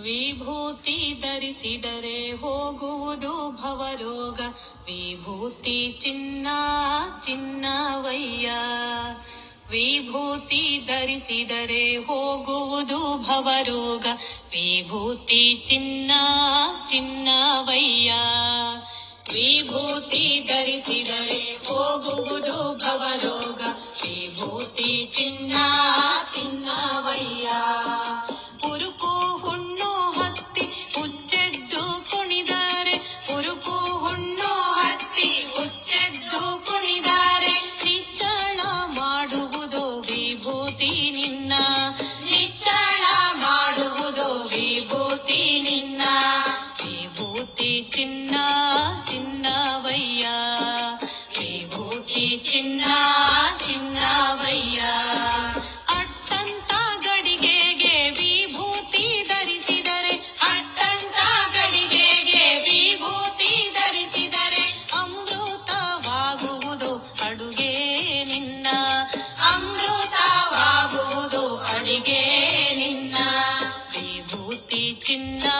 ವಿಭೂತಿ ಧರಿಸಿದರೆ ಹೋಗುವುದು ಭವರೋಗ. ವಿಭೂತಿ ಚಿನ್ನ, ಚಿನ್ನವಯ್ಯ. ವಿಭೂತಿ ಧರಿಸಿದರೆ ಹೋಗುವುದು ಭವರೋಗ. ವಿಭೂತಿ ಚಿನ್ನ, ಚಿನ್ನವಯ್ಯ. ವಿಭೂತಿ ಧರಿಸಿದರೆ ಹೋಗುವುದು ಭವರೋಗ. ವಿಭೂತಿ ಚಿನ್ನ ನಿಚ್ಚಳ ಮಾಡುವುದು ವಿಭೂತಿ ನಿನ್ನ. ವಿಭೂತಿ ಚಿನ್ನ ಚಿನ್ನವಯ್ಯ. ವಿಭೂತಿ ಚಿನ್ನ. No.